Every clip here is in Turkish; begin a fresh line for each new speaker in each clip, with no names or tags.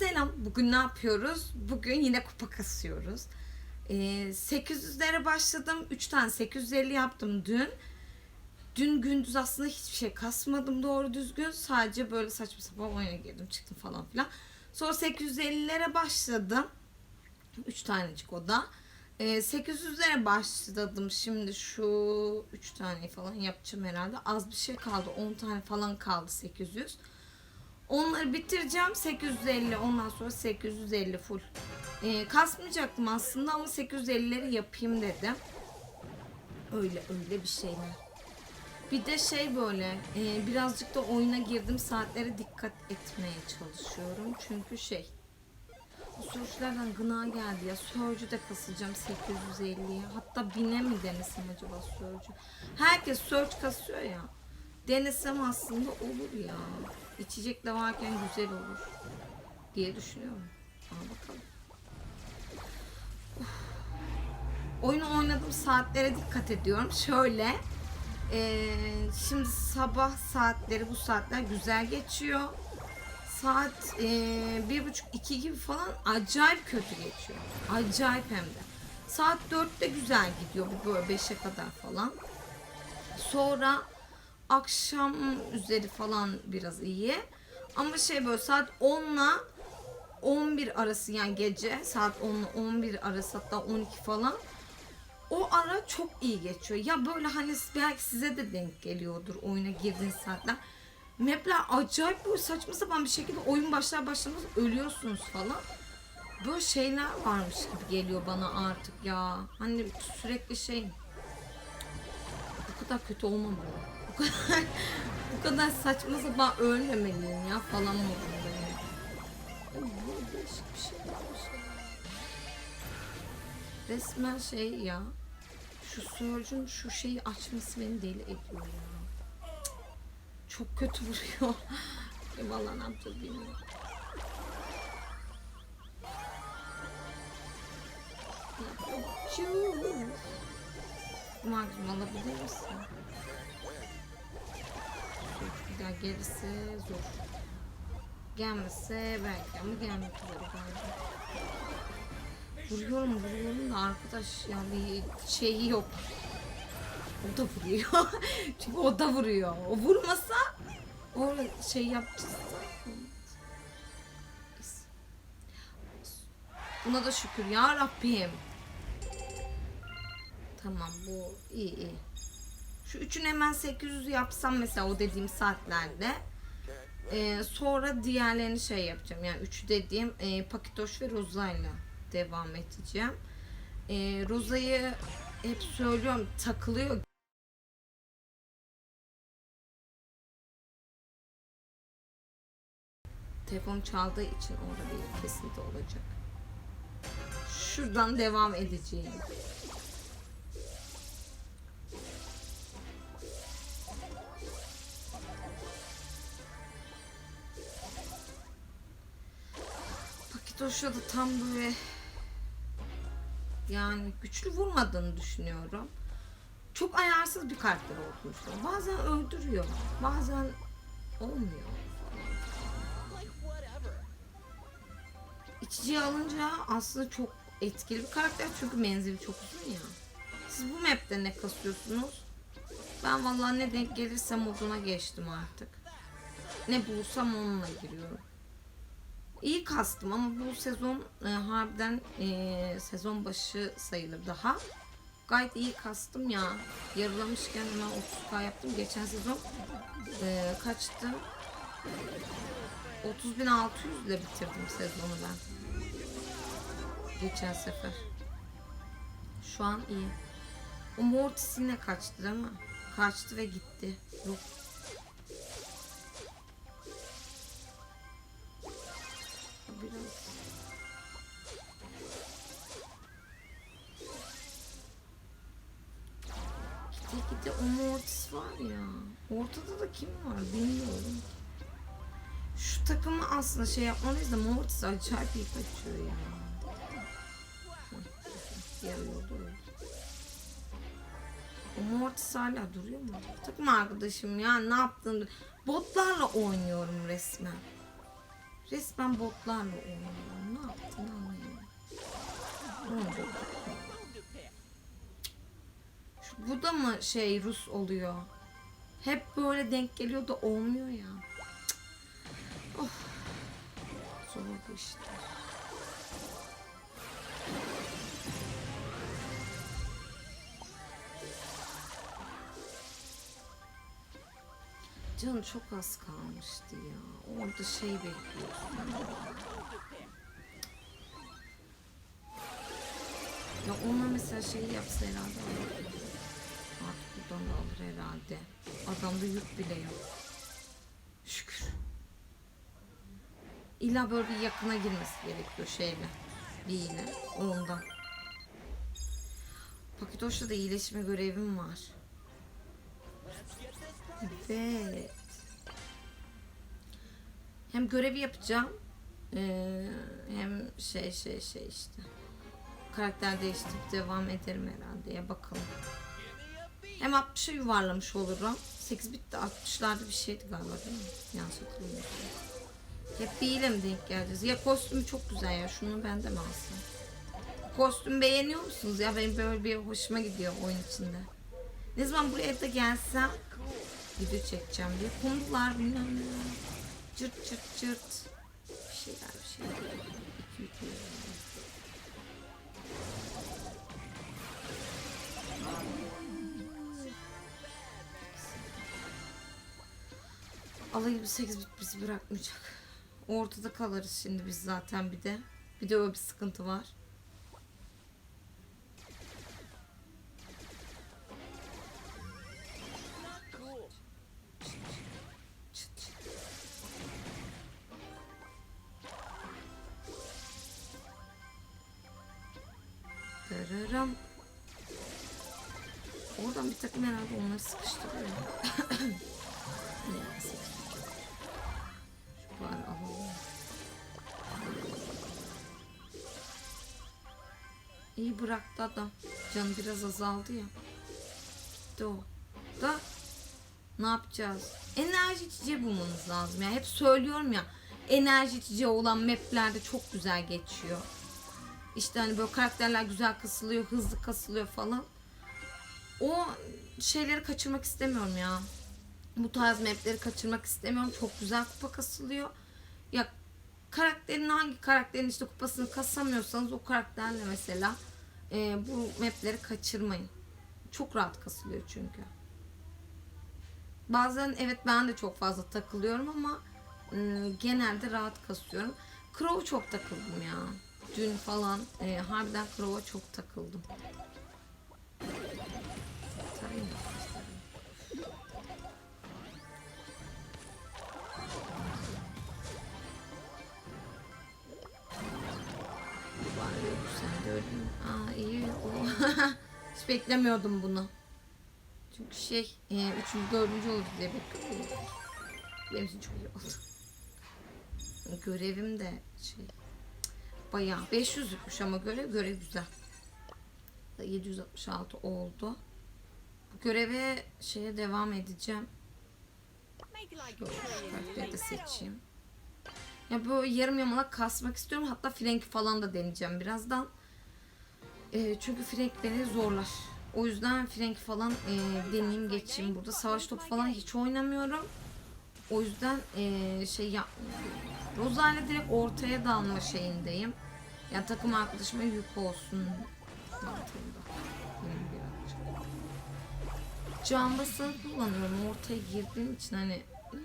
Selam. Bugün ne yapıyoruz? Bugün yine kupa kasıyoruz. Ee, 800'lere başladım. 3 tane 850 yaptım dün. Dün gündüz aslında hiçbir şey kasmadım doğru düzgün. Sadece böyle saçma sapan oyuna girdim çıktım falan filan. Sonra 850'lere başladım. 3 tanecik o da. Ee, 800'lere başladım. Şimdi şu 3 tane falan yapacağım herhalde. Az bir şey kaldı. 10 tane falan kaldı 800. Onları bitireceğim. 850 ondan sonra 850 full. Ee, kasmayacaktım aslında ama 850'leri yapayım dedim. Öyle öyle bir şeyler. Bir de şey böyle e, birazcık da oyuna girdim saatlere dikkat etmeye çalışıyorum. Çünkü şey bu Surge'lerden gına geldi ya. Surge'ü de kasacağım 850'ye. Hatta bine mi denesem acaba Surge'ü? Herkes Surge kasıyor ya. Denesem aslında olur ya. İçecek de varken güzel olur diye düşünüyorum. Ama bakalım. Oyunu oynadığım saatlere dikkat ediyorum. Şöyle eee, şimdi sabah saatleri bu saatler güzel geçiyor. Saat bir buçuk iki gibi falan acayip kötü geçiyor. Acayip hem de. Saat dörtte güzel gidiyor bu böyle beşe kadar falan. Sonra akşam üzeri falan biraz iyi. Ama şey böyle saat 10'la 11 arası yani gece saat 10 ile 11 arası hatta 12 falan o ara çok iyi geçiyor. Ya böyle hani belki size de denk geliyordur oyuna girdiğiniz saatler. Mapler acayip böyle saçma sapan bir şekilde oyun başlar başlamaz ölüyorsunuz falan. Böyle şeyler varmış gibi geliyor bana artık ya. Hani sürekli şey bu kadar kötü olmamalı. Kadar bu kadar saçma sapan ölmemeliyim ya falan modundayım. Ay, bu bir şey. Resmen şey ya. Şu Surge'un şu şeyi açması beni deli ediyor ya. Çok kötü vuruyor. E, Vallahi ne yapacağız bilmiyorum. Yapacağız? Maksimum alabilir misin? Bir daha gerisi zor. Gelmese belki ama gelmek üzere galiba. Vuruyorum vuruyorum da arkadaş yani şeyi yok. O da vuruyor. Çünkü o da vuruyor. O vurmasa o şey yapacağız. Buna da şükür ya Rabbim. Tamam bu iyi iyi. Şu üçünü hemen 800 yapsam mesela o dediğim saatlerde. Ee, sonra diğerlerini şey yapacağım. Yani üçü dediğim e, Pakitoş ve Roza'yla devam edeceğim. Ee, Roza'yı hep söylüyorum takılıyor. Telefon çaldığı için orada bir kesinti olacak. Şuradan devam edeceğim. Da tam böyle yani güçlü vurmadığını düşünüyorum. Çok ayarsız bir karakter düşünüyorum. Bazen öldürüyor, bazen olmuyor. İçiciyi alınca aslında çok etkili bir karakter çünkü menzili çok uzun ya. Siz bu map'te ne kasıyorsunuz? Ben vallahi ne denk gelirse moduna geçtim artık. Ne bulursam onunla giriyorum. İyi kastım ama bu sezon e, harbiden e, sezon başı sayılır daha. Gayet iyi kastım ya. Yarılamışken hemen 30k yaptım. Geçen sezon e, kaçtı? 30.600 ile bitirdim sezonu ben. Geçen sefer. Şu an iyi. O Mortis yine kaçtı değil mi? Kaçtı ve gitti. Yok. Gide gide o Mortis var ya. Ortada da kim var bilmiyorum. Şu takımı aslında şey yapmalıyız da Mortis acayip iyi kaçıyor ya. O Mortis hala duruyor mu? Takım arkadaşım ya ne yaptın? Botlarla oynuyorum resmen. Resmen botlarla oynuyor. Ne yaptın anlayamıyorum. Ne oldu? Bu da mı şey Rus oluyor? Hep böyle denk geliyor da olmuyor ya. Of. Zor bu işte. Canım çok az kalmıştı ya. Orada şey bekliyorsun. Ya ona mesela şeyi yapsa herhalde buradan da alır herhalde. Adamda yük bile yok. Şükür. İlla böyle bir yakına girmesi gerekiyor şeyle. Bir iğne. Ondan. Paketoş'ta da iyileşme görevim var. Evet. Hem görevi yapacağım. eee, hem şey şey şey işte. Karakter değiştirip devam ederim herhalde ya bakalım. Hem 60'a yuvarlamış olurum. 8 bitti 60'larda bir şeydi galiba değil mi? Yanlış hatırlamıyorsam. Hep bir ile mi denk geleceğiz? Ya kostümü çok güzel ya. Şunu ben de mi alsam? Kostüm beğeniyor musunuz? Ya benim böyle bir hoşuma gidiyor oyun içinde. Ne zaman buraya da gelsem video çekeceğim diye. Kondular bilmem ne. Cırt cırt cırt. Bir şeyler bir şeyler. Alayı bir 8 bit bizi bırakmayacak. Ortada kalırız şimdi biz zaten bir de. Bir de öyle bir sıkıntı var. Dırırım. Oradan bir takım herhalde onları sıkıştırıyor. İyi bıraktı adam. Canı biraz azaldı ya. Gitti o. Da ne yapacağız? Enerji içeceği bulmamız lazım. ya. hep söylüyorum ya. Enerji içeceği olan maplerde çok güzel geçiyor. İşte hani böyle karakterler güzel kasılıyor, hızlı kasılıyor falan. O şeyleri kaçırmak istemiyorum ya. Bu tarz mapleri kaçırmak istemiyorum. Çok güzel kupa kasılıyor. Ya karakterin hangi karakterin işte kupasını kasamıyorsanız o karakterle mesela e, bu mapleri kaçırmayın. Çok rahat kasılıyor çünkü. Bazen evet ben de çok fazla takılıyorum ama ım, genelde rahat kasıyorum. Crow çok takıldım ya. Dün falan e, harbiden Crow'a çok takıldım. Sen de öyle mi? Aa iyi. Hiç beklemiyordum bunu. Çünkü şey, e, üçüncü, dördüncü olur diye bekliyordum. Benim için çok iyi oldu. Görevim de şey, bayağı 500'lükmüş ama görev, görev güzel. 766 oldu. Bu göreve şeye devam edeceğim. Şöyle karakteri de seçeyim. Ya bu yarım yamalak kasmak istiyorum. Hatta frenki falan da deneyeceğim birazdan. Ee, çünkü frenk beni zorlar. O yüzden frenki falan e, deneyeyim geçeyim. Burada savaş topu falan hiç oynamıyorum. O yüzden e, şey yapmıyorum. Rosa ile direkt ortaya dalma şeyindeyim. Ya takım arkadaşıma yük olsun. Cambasını kullanıyorum. Ortaya girdiğim için hani e,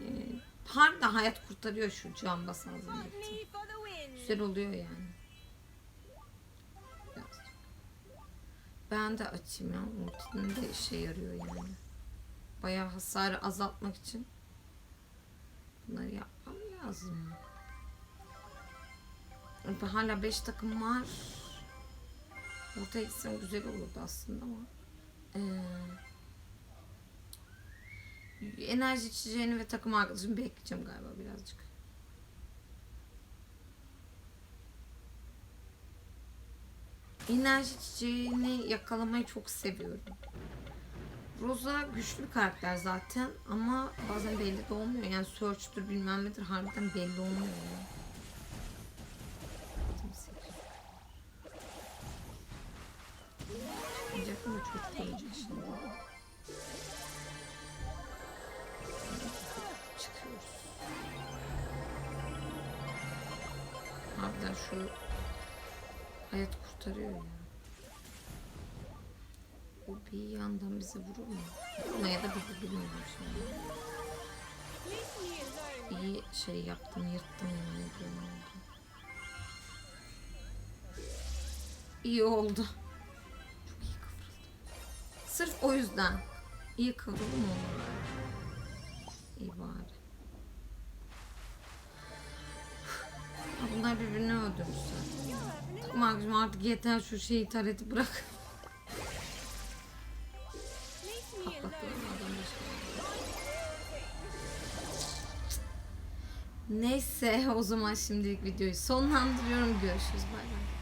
harbiden hayat kurtarıyor şu cambas zannettim. Güzel oluyor yani. Ben de açayım ya. Ultinin de işe yarıyor yani. Bayağı hasarı azaltmak için bunları yapmam lazım. Hala 5 takım var. Ortaya gitsem güzel olurdu aslında ama. Ee, enerji içeceğini ve takım arkadaşımı bekleyeceğim galiba birazcık. Enerji çiçeğini yakalamayı çok seviyorum. Rosa güçlü bir karakter zaten ama bazen belli de olmuyor. Yani search'tür bilmem nedir harbiden belli olmuyor. Yani. Yapacak mı çocuk şimdi? Harbiden şu hayat kurtarıyor ya. O bir yandan bizi vurur mu? Vurmaya da bizi bilmiyorum şimdi. İyi şey yaptım, yırttım yani. oldu. İyi oldu. Çok iyi kıvrıldım. Sırf o yüzden. İyi kıvrıldım olur. İyi bari. Bunlar birbirini öldürmüşler. Tamam artık yeter şu şeyi tareti bırak. Neyse o zaman şimdilik videoyu sonlandırıyorum. Görüşürüz bay bay.